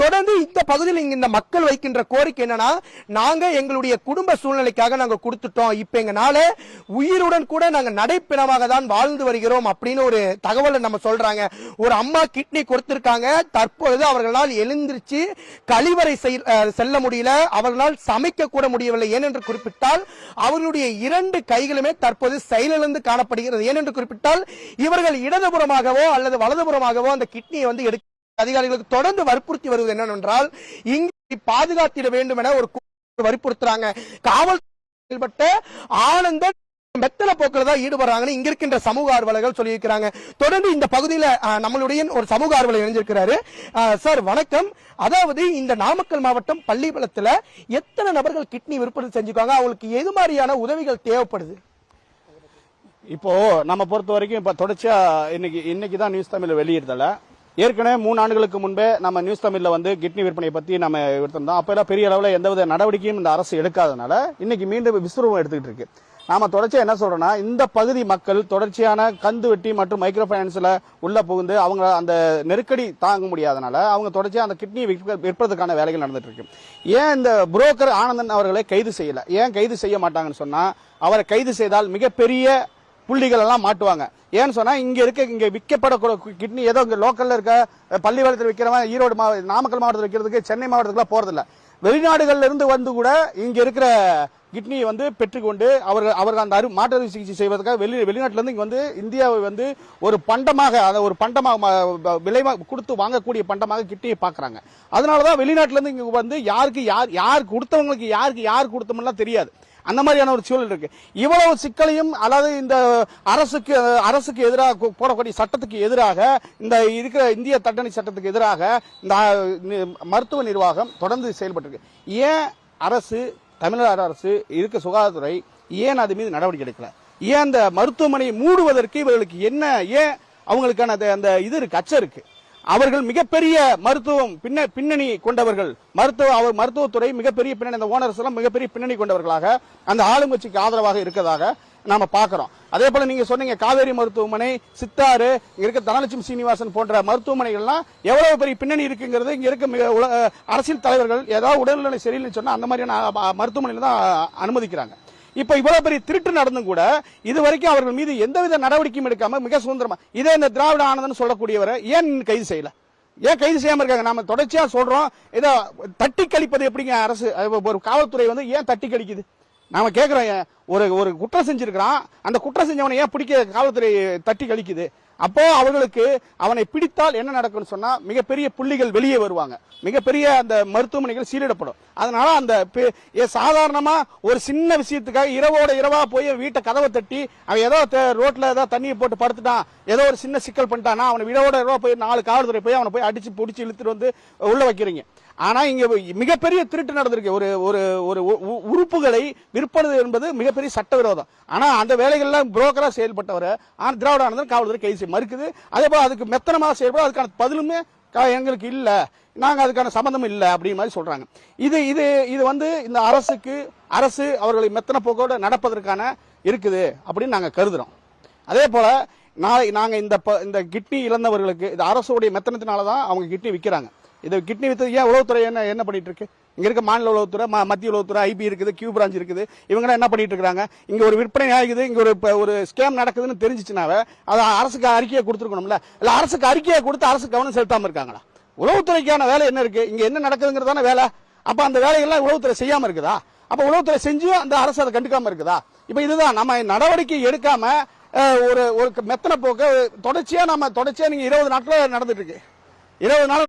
தொடர்ந்து இந்த பகுதியில் இந்த மக்கள் வைக்கின்ற கோரிக்கை என்னன்னா நாங்க எங்களுடைய குடும்ப சூழ்நிலைக்காக நாங்க கொடுத்துட்டோம். இப்ப எங்கனால உயிருடன் கூட நாங்க நடைப்பிணமாக தான் வாழ்ந்து வருகிறோம் அப்படின்னு ஒரு தகவலை நம்ம சொல்றாங்க. ஒரு அம்மா கிட்னி கொடுத்திருக்காங்க. தற்பொழுது அவர்களால் எழுந்திருச்சு கழிவறை செய்- செல்ல முடியல. அவர்களால் சமைக்க கூட முடியவில்லை. ஏனென்று குறிப்பிட்டால் அவர்களுடைய இரண்டு கைகளுமே தற்போது செயலிழந்து காணப்படுகிறது. ஏனென்று குறிப்பிட்டால் இவர்கள் இடதுபுறமாகவோ அல்லது வலதுபுறமாகவோ அந்த கிட்னியை வந்து எடுக்க அதிகாரிகளுக்கு தொடர்ந்து வற்புறுத்தி வருவது என்னவென்றால் இங்கே பாதுகாத்திட வேண்டும் என ஒரு வற்புறுத்துறாங்க. காவல் செயல்பட்ட ஆனந்த மெத்தன போக்கில் தான் ஈடுபடுறாங்கன்னு இங்க இருக்கின்ற சமூக ஆர்வலர்கள் சொல்லியிருக்கிறாங்க. தொடர்ந்து இந்த பகுதியில் நம்மளுடைய ஒரு சமூக ஆர்வலர் இணைஞ்சிருக்கிறாரு. சார் வணக்கம். அதாவது இந்த நாமக்கல் மாவட்டம் பள்ளிப்பளத்துல எத்தனை நபர்கள் கிட்னி விற்பனை செஞ்சுக்காங்க அவங்களுக்கு எது மாதிரியான உதவிகள் தேவைப்படுது? இப்போ நம்ம பொறுத்த வரைக்கும் இப்போ தொடர்ச்சியா இன்னைக்கு இன்னைக்கு தான் நியூஸ் தமிழ் வெளியிடுதல. ஏற்கனவே மூணு ஆண்டுகளுக்கு முன்பே நம்ம நியூஸ் தமிழ்ல வந்து கிட்னி விற்பனை பத்தி நம்ம எடுத்திருந்தோம். அப்போல்லாம் பெரிய அளவில் எந்தவித நடவடிக்கையும் இந்த அரசு எடுக்காதனால இன்னைக்கு மீண்டும் விஸ்வரூபம் எடுத்துக்கிட்டு இருக்கு. நாம தொடர்ச்சியா என்ன சொல்றோம்னா இந்த பகுதி மக்கள் தொடர்ச்சியான கந்து வெட்டி மற்றும் மைக்ரோ ஃபைனான்ஸில் உள்ள புகுந்து அவங்க அந்த நெருக்கடி தாங்க முடியாதனால அவங்க தொடர்ச்சியா அந்த கிட்னி விற்பதற்கான வேலைகள் நடந்துட்டு இருக்கு. ஏன் இந்த புரோக்கர் ஆனந்தன் அவர்களை கைது செய்யல? ஏன் கைது செய்ய மாட்டாங்கன்னு சொன்னா அவரை கைது செய்தால் மிகப்பெரிய புள்ளிகள் எல்லாம் மாட்டுவாங்க. ஏன்னு சொன்னா இங்க இருக்க இங்க விற்கப்படக்கூடிய கிட்னி ஏதோ இங்க லோக்கல்ல இருக்க பள்ளிவாளத்தில் விற்கிறவன் ஈரோடு மாவட்ட நாமக்கல் மாவட்டத்தில் விற்கிறதுக்கு சென்னை மாவட்டத்துக்குலாம் போறதில்ல. வெளிநாடுகள்ல இருந்து வந்து கூட இங்க இருக்கிற கிட்னியை வந்து பெற்றுக்கொண்டு அவர்கள் அவர்கள் அந்த அரு மாற்று சிகிச்சை செய்வதற்காக வெளி வெளிநாட்டிலேருந்து இங்கே வந்து இந்தியாவை வந்து ஒரு பண்டமாக அதை ஒரு பண்டமாக விலை கொடுத்து வாங்கக்கூடிய பண்டமாக கிட்னியை பார்க்குறாங்க அதனால தான் வெளிநாட்டிலேருந்து இங்கே வந்து யாருக்கு யார் யார் கொடுத்தவங்களுக்கு யாருக்கு யார் கொடுத்தோம்லாம் தெரியாது. அந்த மாதிரியான ஒரு சூழல் இருக்கு. இவ்வளவு சிக்கலையும் அதாவது இந்த அரசுக்கு அரசுக்கு எதிராக போடக்கூடிய சட்டத்துக்கு எதிராக இந்த இருக்கிற இந்திய தண்டனை சட்டத்துக்கு எதிராக இந்த மருத்துவ நிர்வாகம் தொடர்ந்து செயல்பட்டிருக்கு. ஏன் அரசு தமிழ்நாடு அரசு இருக்க சுகாதாரத்துறை ஏன் அது மீது நடவடிக்கை எடுக்கல? ஏன் அந்த மருத்துவமனையை மூடுவதற்கு இவர்களுக்கு என்ன ஏன் அவங்களுக்கான அந்த- அந்த இது இருக்கு அச்சம் இருக்கு? அவர்கள் மிகப்பெரிய மருத்துவம் பின்ன பின்னணி கொண்டவர்கள். மருத்துவ அவர் மருத்துவத்துறை மிகப்பெரிய பின்னணி அந்த ஓனர்ஸ் எல்லாம் மிகப்பெரிய பின்னணி கொண்டவர்களாக அந்த ஆளுங்கட்சிக்கு ஆதரவாக இருக்கதாக நாம பாக்குறோம் அதே போல நீங்க சொன்னீங்க காவேரி மருத்துவமனை சித்தாறு இங்க இருக்க தனலட்சுமி சீனிவாசன் போன்ற மருத்துவமனைகள்லாம் எவ்வளவு பெரிய பின்னணி இருக்குங்கிறது இங்க இருக்க மிக அரசியல் தலைவர்கள் ஏதாவது உடல்நிலை சரியில்லைன்னு சொன்னா அந்த மாதிரியான மருத்துவமனையில தான் அனுமதிக்கிறாங்க. இப்ப இவ்வளவு பெரிய திருட்டு நடந்தும் கூட இது வரைக்கும் அவர்கள் மீது எந்தவித நடவடிக்கையும் எடுக்காம மிக சுதந்திரமா இதே இந்த திராவிட ஆனந்தன் சொல்லக்கூடியவரை ஏன் கைது செய்யல? ஏன் கைது செய்யாம இருக்காங்க? நாம தொடர்ச்சியா சொல்றோம். இதை தட்டி கழிப்பது எப்படிங்க அரசு? ஒரு காவல்துறை வந்து ஏன் தட்டி கழிக்குது? நாம கேட்கிறோம் ஒரு ஒரு குற்றம் செஞ்சிருக்கிறான். அந்த குற்றம் செஞ்சவனை ஏன் பிடிக்க காவல்துறை தட்டி கழிக்குது? அப்போ அவர்களுக்கு அவனை பிடித்தால் என்ன நடக்கும்னு சொன்னா மிகப்பெரிய புள்ளிகள் வெளியே வருவாங்க. மிகப்பெரிய அந்த மருத்துவமனைகள் சீலிடப்படும். அதனால அந்த பெ- ஏ, சாதாரணமா ஒரு சின்ன விஷயத்துக்காக இரவோட இரவா போய் வீட்டை கதவை தட்டி அவன் ஏதோ ரோட்ல ஏதோ தண்ணியை போட்டு படுத்துட்டான் ஏதோ ஒரு சின்ன சிக்கல் பண்ணிட்டானா அவனை விடவோட இரவா போய் நாலு காவல்துறை போய் அவனை போய் அடிச்சு பிடிச்சி இழுத்துட்டு வந்து உள்ள வைக்கிறீங்க. ஆனா இங்க மிகப்பெரிய திருட்டு நடந்திருக்கு. ஒரு ஒரு ஒரு உ- உறுப்புகளை விற்பது என்பது மிகப்பெரிய சட்டவிரோதம். ஆனா அந்த வேலைகள்லாம் புரோக்கரா செயல்பட்டவர் ஆனால் திராவிட காவல்துறை கைது செய்ய மறுக்குது. அதே போல் அதுக்கு மெத்தனமாக செயல்பட அதுக்கான பதிலுமே எங்களுக்கு இல்லை. நாங்கள் அதுக்கான சம்மந்தம் இல்லை அப்படிங்கிற மாதிரி சொல்கிறாங்க இது இது இது வந்து இந்த அரசுக்கு அரசு அவர்களை மெத்தன போக்கோட நடப்பதற்கான இருக்குது அப்படின்னு நாங்கள் கருதுகிறோம் அதே போல் நாளை நாங்கள் இந்த ப- இந்த கிட்னி இழந்தவர்களுக்கு இது அரசுடைய மெத்தனத்தினால தான் அவங்க கிட்னி விற்கிறாங்க இது கிட்னி வித்து ஏன் உளவுத்துறை என்ன என்ன பண்ணிட்டு இருக்கு இங்க இருக்க மாநில உளவுத்துறை ம- மத்திய உளவுத்துறை ஐபி இருக்குது கியூ பிரான்ச் இருக்குது. இவங்க என்ன பண்ணிட்டு இருக்காங்க இங்க ஒரு விற்பனை ஆகுது இங்க ஒரு ஒரு ஸ்கேம் நடக்குதுன்னு தெரிஞ்சிச்சுனாவே அதை அரசுக்கு அறிக்கையை கொடுத்துருக்கணும்ல. இல்ல அரசுக்கு அறிக்கையை கொடுத்து அரசு கவனம் செலுத்தாம இருக்காங்களா? உளவுத்துறைக்கான வேலை என்ன இருக்கு? இங்க என்ன நடக்குதுங்கிறதான வேலை. அப்ப அந்த வேலைகள்லாம் உளவுத்துறை செய்யாம இருக்குதா? அப்ப உளவுத்துறை செஞ்சும் அந்த அரசு அதை கண்டுக்காம இருக்குதா? இப்ப இதுதான் நம்ம நடவடிக்கை எடுக்காம ஒரு ஒரு மெத்தனை போக்க தொடர்ச்சியா நம்ம தொடர்ச்சியா நீங்க இருபது நாட்கள் நடந்துட்டு இருக்கு இருபது நாள்